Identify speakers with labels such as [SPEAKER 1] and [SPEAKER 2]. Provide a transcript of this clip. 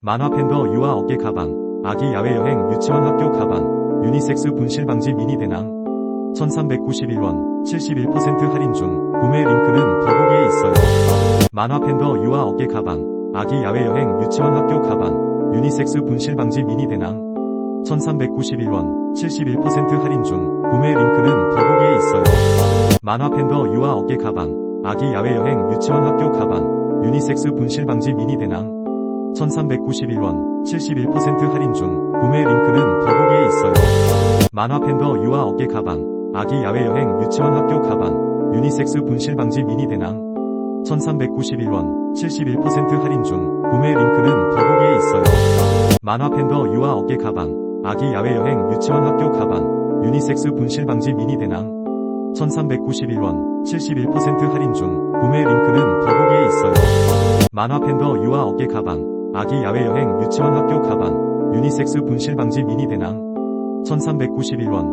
[SPEAKER 1] 만화 팬더 유아 어깨 가방, 아기 야외 여행 유치원 학교 가방, 유니섹스 분실 방지 미니 대낭, 1391원, 71% 할인 중, 구매 링크는 더보기에 있어요. 만화 팬더 유아 어깨 가방, 아기 야외 여행 유치원 학교 가방, 유니섹스 분실 방지 미니 대낭, 1391원, 71% 할인 중, 구매 링크는 더보기에 있어요. 만화 팬더 유아 어깨 가방, 아기 야외 여행 유치원 학교 가방, 유니섹스 분실 방지 미니 대낭, 1391원, 71% 할인 중, 구매 링크는 더보기에 있어요. 만화 팬더 유아 어깨 가방, 아기 야외 여행 유치원 학교 가방, 유니섹스 분실 방지 미니 대낭, 1391원, 71% 할인 중, 구매 링크는 더보기에 있어요. 만화 팬더 유아 어깨 가방, 아기 야외 여행 유치원 학교 가방, 유니섹스 분실 방지 미니 대낭, 1391원, 71% 할인 중, 구매 링크는 더보기에 있어요. 만화 팬더 유아 어깨 가방, 아기 야외 여행 유치원 학교 가방, 유니섹스 분실 방지 미니 대낭, 1391원,